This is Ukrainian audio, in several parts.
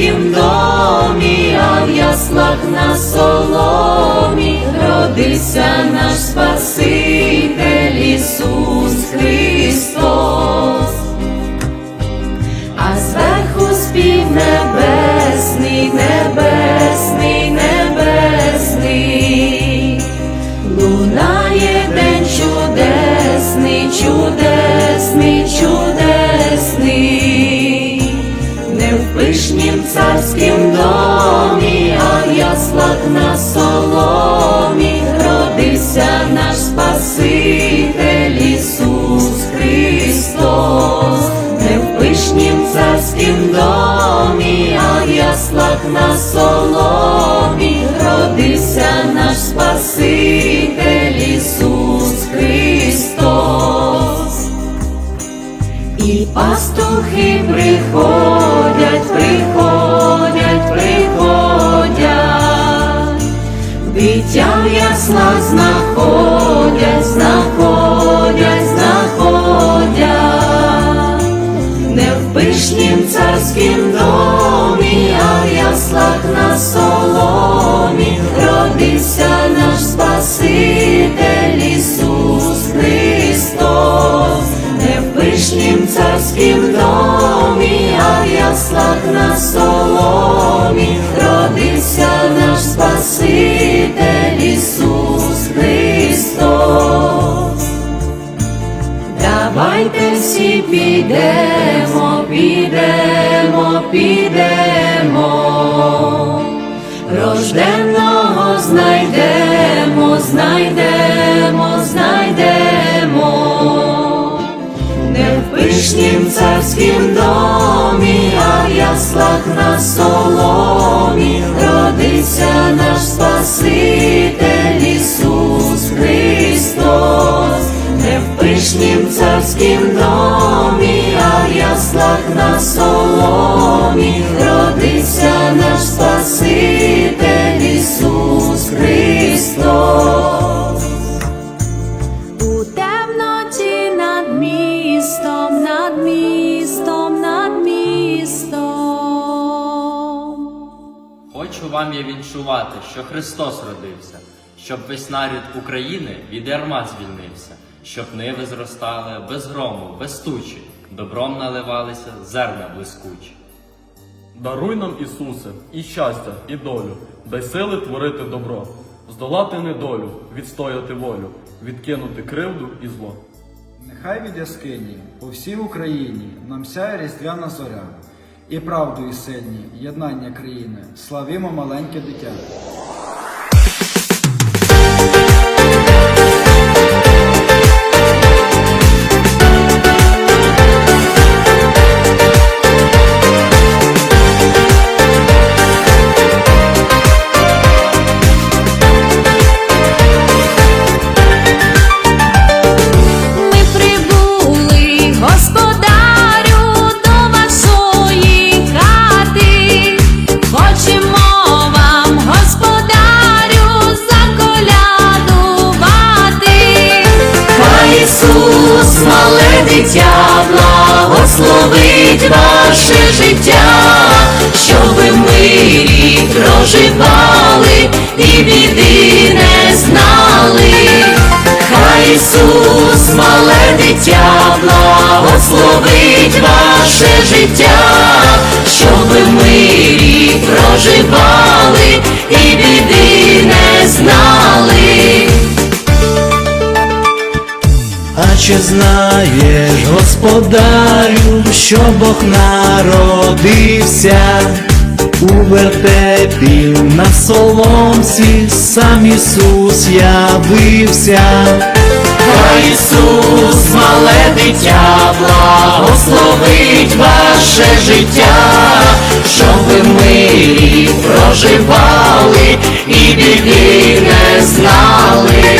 царськім домі, а в яслах на соломі. Родився наш Спаситель Ісус Христос. А зверху спів небесний, небесний, небесний, лунає царськім домі, а в яслах на соломі. Родився наш Спаситель Ісус Христос, не в пишнім царськім домі, а в яслах на соломі. Родився наш Спаситель Ісус Христос. І пастухи приходять, в підемо, рожденного знайдемо, знайдемо, знайдемо, не в пишнім царськім домі, а в яслах на соломі родився наш Спаситель Ісус Христос, не в пишнім Я відчувати, що Христос родився, щоб весь нарід України від ярма звільнився, щоб ниви зростали без грому, без тучі, добром наливалися зерна блискучі. Даруй нам, Ісусе, і щастя, і долю, дай сили творити добро, здолати недолю, відстояти волю, відкинути кривду і зло. Нехай від яскині по всій Україні нам сяє різдвяна зоря, і правдою сильні єднання країни, славімо маленьке дитя. Благословить ваше життя, щоб в проживали і біди не знали. Хай Ісус, мале дитя, благословить ваше життя, щоб в проживали і біди чи знаєш, господарю, що Бог народився у вертепі на соломці, сам Ісус явився. Хай Ісус, мале дитя, благословить ваше життя, щоб ви мирі проживали і біди не знали.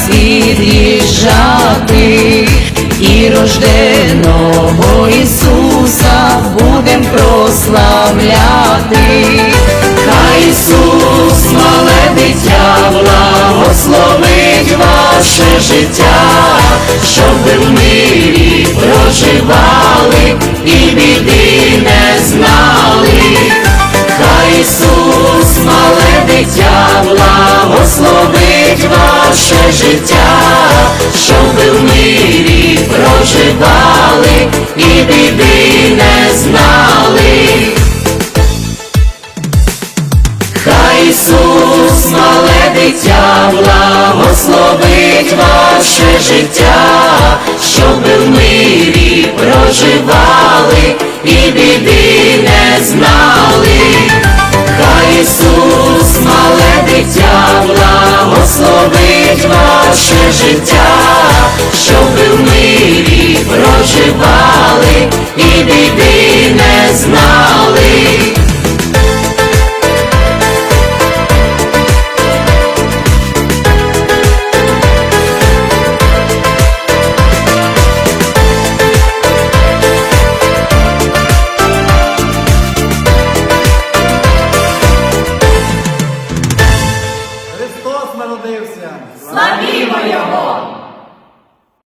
від вас від'їжджати, і рожденого Ісуса будем прославляти. Хай Ісус, мале дитя, благословить ваше життя, щоб ви в мирі проживали і біди не знали. Хай Ісус, мале дитя, благословить ваше життя, щоб ви в мирі проживали і біди не знали. Хай Ісус, мале дитя, благословить ваше життя, щоб ви в мирі проживали і біди ваше життя, щоб ми в мирі проживали